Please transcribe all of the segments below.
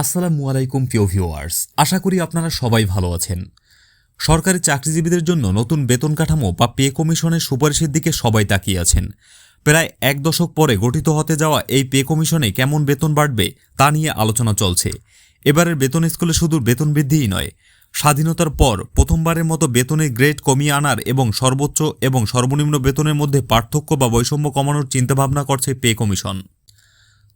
আসসালামু আলাইকুম, প্রিয় ভিউয়ার্স। আশা করি আপনারা সবাই ভালো আছেন। সরকারি চাকরিজীবীদের জন্য নতুন বেতন কাঠামো বা পে কমিশনের সুপারিশের দিকে সবাই তাকিয়ে আছেন। প্রায় এক দশক পরে গঠিত হতে যাওয়া এই পে কমিশনে কেমন বেতন বাড়বে তা নিয়ে আলোচনা চলছে। এবারের বেতন স্কুলে শুধু বেতন বৃদ্ধিই নয়, স্বাধীনতার পর প্রথমবারের মতো বেতনের গ্রেড কমিয়ে আনার এবং সর্বোচ্চ এবং সর্বনিম্ন বেতনের মধ্যে পার্থক্য বা বৈষম্য কমানোর চিন্তাভাবনা করছে পে কমিশন।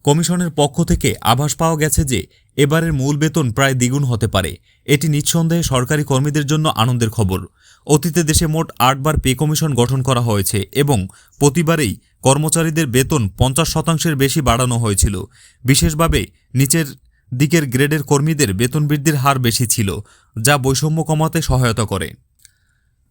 কমিশনের পক্ষ থেকে আভাস পাওয়া গেছে যে, এবারের মূল বেতন প্রায় দ্বিগুণ হতে পারে। এটি নিঃসন্দেহে সরকারি কর্মীদের জন্য আনন্দের খবর। অতীতে দেশে মোট আটবার পে কমিশন গঠন করা হয়েছে এবং প্রতিবারেই কর্মচারীদের বেতন পঞ্চাশ শতাংশের বেশি বাড়ানো হয়েছিল। বিশেষভাবে নিচের দিকের গ্রেডের কর্মীদের বেতন বৃদ্ধির হার বেশি ছিল, যা বৈষম্য কমাতে সহায়তা করে।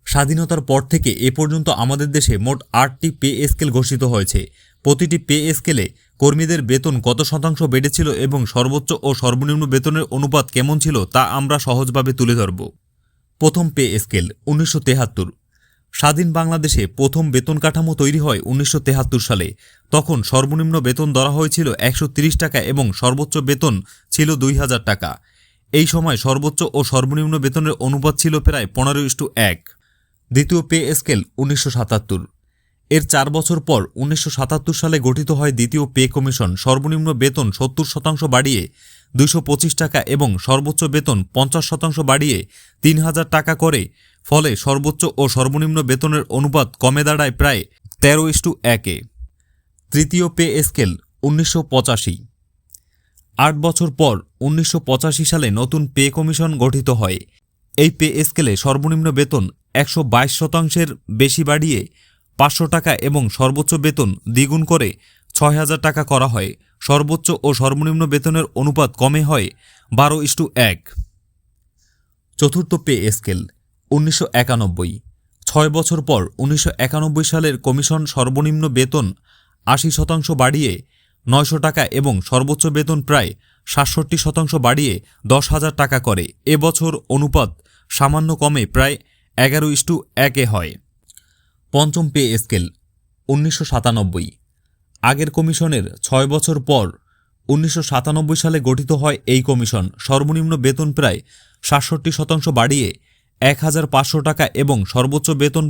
স্বাধীনতার পর থেকে এ পর্যন্ত আমাদের দেশে মোট আটটি পে স্কেল ঘোষিত হয়েছে। প্রতিটি পে স্কেলে কর্মীদের বেতন কত শতাংশ বেড়েছিল এবং সর্বোচ্চ ও সর্বনিম্ন বেতনের অনুপাত কেমন ছিল তা আমরা সহজভাবে তুলে ধরব। প্রথম পে স্কেল উনিশশো স্বাধীন বাংলাদেশে প্রথম বেতন কাঠামো তৈরি হয় উনিশশো সালে। তখন সর্বনিম্ন বেতন ধরা হয়েছিল একশো টাকা এবং সর্বোচ্চ বেতন ছিল দুই হাজার টাকা। এই সময় সর্বোচ্চ ও সর্বনিম্ন বেতনের অনুপাত ছিল প্রায় পনেরো ইস্টু এক। দ্বিতীয় পে স্কেল উনিশশো সাতাত্তর। এর চার বছর পর উনিশশো সাতাত্তর সালে গঠিত হয় দ্বিতীয় পে কমিশন। সর্বনিম্ন বেতন সত্তর শতাংশ বাড়িয়ে দুইশো পঁচিশ টাকা এবং সর্বোচ্চ বেতন পঞ্চাশ শতাংশ বাড়িয়ে তিন হাজার টাকা করে। ফলে সর্বোচ্চ ও সর্বনিম্ন বেতনের অনুপাত কমে দাঁড়ায় প্রায় তেরো ইস্টু একে তৃতীয় পে স্কেল উনিশশো আট বছর পর উনিশশো পঁচাশি সালে নতুন পে কমিশন গঠিত হয়। এই পে স্কেলে সর্বনিম্ন বেতন একশো বাইশ শতাংশের বেশি বাড়িয়ে পাঁচশো টাকা এবং সর্বোচ্চ বেতন দ্বিগুণ করে ছয় হাজার টাকা করা হয়। সর্বোচ্চ ও সর্বনিম্ন বেতনের অনুপাত কমে হয় বারো ইস্টু এক। চতুর্থ পে স্কেল, উনিশশো একানব্বই। ছয় বছর পর উনিশশো একানব্বই সালের কমিশন সর্বনিম্ন বেতন আশি শতাংশ বাড়িয়ে নয়শো টাকা এবং সর্বোচ্চ বেতন প্রায় সাতষট্টি শতাংশ বাড়িয়ে দশ হাজার টাকা করে। এবছর অনুপাত সামান্য কমে প্রায় এগারো ইস্টু একে হয়। পঞ্চম পে স্কেল, উনিশশো সাতানব্বই। আগের কমিশনের ছয় বছর পর উনিশশো সাতানব্বই সালে গঠিত হয় এই কমিশন। সর্বনিম্ন বেতন প্রায় সাতষট্টি শতাংশ বাড়িয়ে এক হাজার পাঁচশো টাকা এবং সর্বোচ্চ বেতন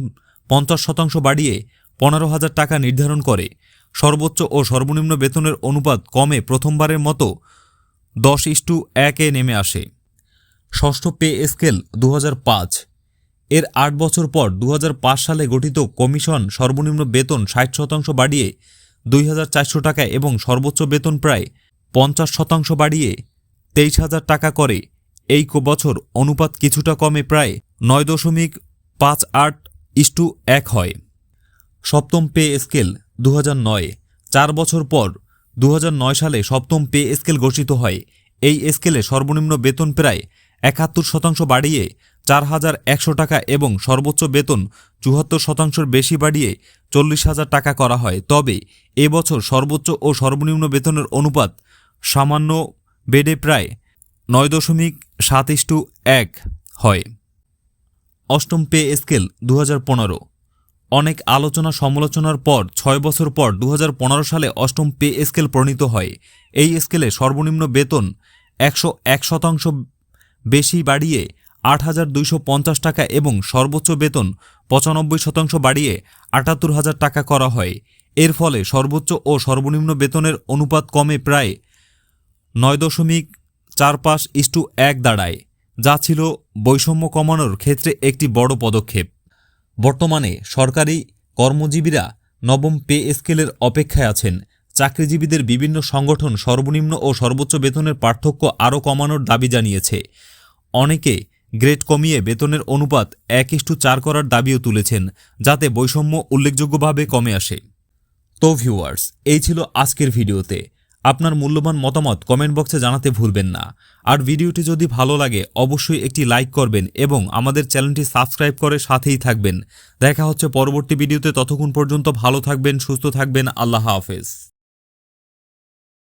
পঞ্চাশ শতাংশ বাড়িয়ে পনেরো হাজার টাকা নির্ধারণ করে। সর্বোচ্চ ও সর্বনিম্ন বেতনের অনুপাত কমে প্রথমবারের মতো দশ ইস্টু একে নেমে আসে। ষষ্ঠ পে স্কেল দু হাজার পাঁচ। এর আট বছর পর দু হাজার পাঁচ সালে গঠিত কমিশন সর্বনিম্ন বেতন ষাট শতাংশ বাড়িয়ে দুই হাজার চারশো টাকা এবং সর্বোচ্চ বেতন প্রায় পঞ্চাশ শতাংশ বাড়িয়ে তেইশ হাজার টাকা করে। এই বছর অনুপাত কিছুটা কমে প্রায় নয় দশমিক পাঁচ আট ইস্টু এক হয়। সপ্তম পে স্কেল দু চার বছর পর দু হাজার নয় সালে সপ্তম পে স্কেল ঘোষিত হয়। এই স্কেলে সর্বনিম্ন বেতন প্রায় একাত্তর শতাংশ বাড়িয়ে চার হাজার একশো টাকা এবং সর্বোচ্চ বেতন চুয়াত্তর শতাংশের বেশি বাড়িয়ে চল্লিশ হাজার টাকা করা হয়। তবে এবছর সর্বোচ্চ ও সর্বনিম্ন বেতনের অনুপাত সামান্য বেড়ে প্রায় নয় দশমিক সাত ইস্টু এক হয়। অষ্টম পে স্কেল দু হাজার পনেরো। অনেক আলোচনা সমালোচনার পর ছয় বছর পর দু হাজার পনেরো সালে অষ্টম পে স্কেল প্রণীত হয়। এই স্কেলে সর্বনিম্ন বেতন একশো এক শতাংশ বেশি বাড়িয়ে আট হাজার দুইশো পঞ্চাশ টাকা এবং সর্বোচ্চ বেতন পঁচানব্বই শতাংশ বাড়িয়ে আটাত্তর হাজার টাকা করা হয়। এর ফলে সর্বোচ্চ ও সর্বনিম্ন বেতনের অনুপাত কমে প্রায় নয় দশমিক চার পাঁচ ইস্টু এক দাঁড়ায়, যা ছিল বৈষম্য কমানোর ক্ষেত্রে একটি বড় পদক্ষেপ। বর্তমানে সরকারি কর্মজীবীরা নবম পে স্কেলের অপেক্ষায় আছেন। চাকরিজীবীদের বিভিন্ন সংগঠন সর্বনিম্ন ও সর্বোচ্চ বেতনের পার্থক্য আরও কমানোর দাবি জানিয়েছে। অনেকে গ্রেড কমিয়ে বেতনের অনুপাত এক ইস্টু চার করার দাবিও তুলেছেন, যাতে বৈষম্য উল্লেখযোগ্যভাবে কমে আসে। তো ভিউয়ার্স, এই ছিল আজকের ভিডিওতে। আপনার মূল্যবান মতামত কমেন্ট বক্সে জানাতে ভুলবেন না। আর ভিডিওটি যদি ভালো লাগে, অবশ্যই একটি লাইক করবেন এবং আমাদের চ্যানেলটি সাবস্ক্রাইব করে সাথেই থাকবেন। দেখা হচ্ছে পরবর্তী ভিডিওতে, ততক্ষণ পর্যন্ত ভালো থাকবেন, সুস্থ থাকবেন, আল্লাহ হাফেজ।